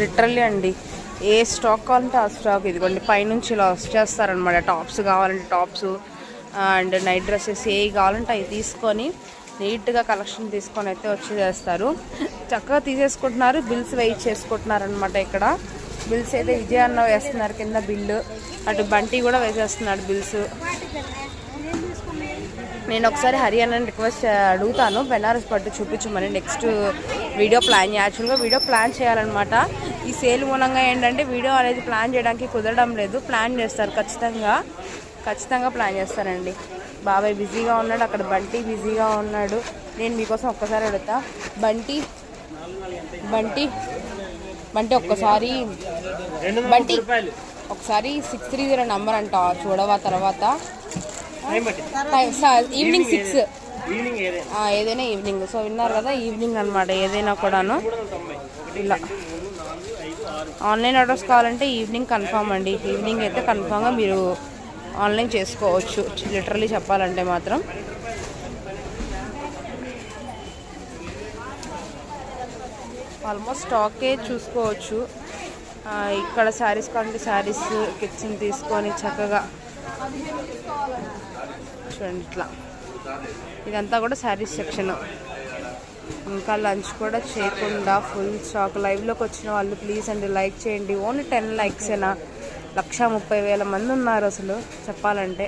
Literally అండి. ఏ stock కావాలంటే ఆ స్టాక్ ఇదిగోండి పైనుంచి ఇలా చేస్తారనమాట టాప్స్ కావాలంటే టాప్స్ అండ్ నైట్ డ్రెస్సెస్ ఏ కావాలంటే అవి తీసుకొని నీట్గా కలెక్షన్ తీసుకొని అయితే వచ్చి చేస్తారు చక్కగా తీసేసుకుంటున్నారు బిల్స్ వెయిట్ చేసుకుంటున్నారు అనమాట ఇక్కడ. బిల్స్ అయితే విజయ అన్న వేస్తున్నారు కింద బిల్లు. అటు బంటి కూడా వేసేస్తున్నాడు బిల్స్. నేను ఒకసారి హరియాణని రిక్వెస్ట్ అడుగుతాను. బెనారస్ పట్టు చూపించమని నెక్స్ట్ వీడియో ప్లాన్ యాక్చువల్గా వీడియో ప్లాన్ చేయాలన్నమాట. ఈ సేల్ మూలంగా ఏంటంటే వీడియో అనేది ప్లాన్ చేయడానికి కుదరడం లేదు. ప్లాన్ చేస్తారు ఖచ్చితంగా. ఖచ్చితంగా ప్లాన్ చేస్తారండి. బాబాయ్ బిజీగా ఉన్నాడు అక్కడ బంటి బిజీగా ఉన్నాడు. నేను మీకోసం ఒక్కసారి అడుగుతా. బంటి బంటి బంటి ఒక్కసారి బంటి ఒకసారి సిక్స్ త్రీ జీరో నంబర్ అంట చూడవా తర్వాత. ఈవినింగ్ సిక్స్ ఏదైనా. ఈవినింగ్ సో విన్నారు కదా ఈవినింగ్ అనమాట ఏదైనా కూడాను. ఇలా. ఆన్లైన్ ఆర్డర్స్ కావాలంటే ఈవినింగ్ కన్ఫామ్ అండి. ఈవినింగ్ అయితే కన్ఫామ్గా మీరు ఆన్లైన్ చేసుకోవచ్చు. లిటరలీ చెప్పాలంటే మాత్రం. ఆల్మోస్ట్ స్టాకే చూసుకోవచ్చు. ఇక్కడ శారీస్ కావాలంటే శారీస్ కిచెన్ తీసుకొని చక్కగా చూడండి ఇట్లా. ఇదంతా కూడా శారీస్ సెక్షన్. ఇంకా లంచ్ కూడా చేయకుండా ఫుల్ స్టాక్. లైవ్లోకి వచ్చిన వాళ్ళు ప్లీజ్ అండి లైక్ చేయండి. ఓన్లీ టెన్ లైక్సేనా లక్ష ముప్పై వేల మంది ఉన్నారు అసలు చెప్పాలంటే.